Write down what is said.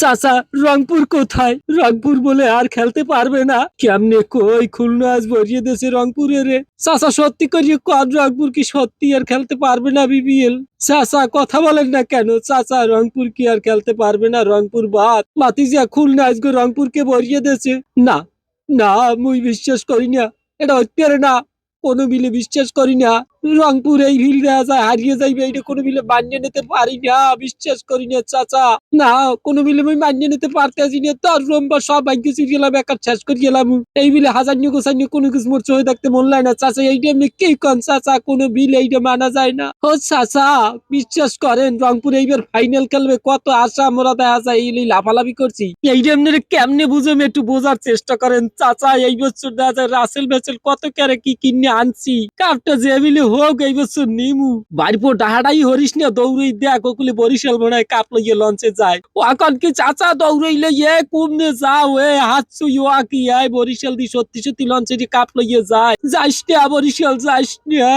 চাচা, রংপুর কোথায়? রংপুর বলে আর খেলতে পারবে না। কেমনে কই খুলনা আজ ভরিয়ে দেশে রংপুরে রে? চাচা, সত্যি করিয়ে কন, রংপুর কি সত্যি আর খেলতে পারবে না বিপিএল চাচা, কথা বলেন না কেন? চাচা, রংপুর কি আর খেলতে পারবে না? রংপুর বাদ। মাতিজা খুলনা আজকে রংপুরকে ভরিয়ে দেছে না না, মুই বিশ্বাস করি না। এটা হইতে না। কোনো মিলে বিশ্বাস করি না। রংপুর এই ভিল যায়, হারিয়ে যাইবে, এইটা কোনো মিলে মানিয়ে নিতে পারি না, বিশ্বাস করি না, চাচা। না, কোনো মিলে আমি মানিয়ে নিতে পারতেছি না, তোর রোমবার সব ভাগ্য গেলাম একার শেষ করে গেলাম এই বিলে হাজার নিয়ে গোসাই নিয়ে কোনো কিছু মোর চোখে দেখতে মন লাগে না, চাচা, এইটা এমনি কে কন, চাচা? কোনো বিল এইটা মানা যায় না। ও চাচা, বিশ্বাস করেন, রংপুর এইবার ফাইনাল খেলবে, কত আশা মোরা দেখা যায়, এই লাফালাফি করছি। এইটা এমনি কেমনে বুঝে একটু বোঝার চেষ্টা করেন, চাচা, এই বছর দেখা যায় রাসেল বেচেল কত ক্যারে কি কিনে আনছি। কাপটা যে বিলে হোক এই বছর নিমু? বাড়িপো ডাহাডাই হরিস না, দৌড়ই দেখ ওকুলে বরিশাল মনে কাপ লইয়ে লঞ্চে যায়। এখন কি চাচা দৌড়াইলে এ কুমনে যাও, এ হাতছু ইয়া কি, আয় বরিশাল দি সত্যি সত্যি লঞ্চে কাপ লইয়ে যায়। যাইস না বরিশাল, যাইস না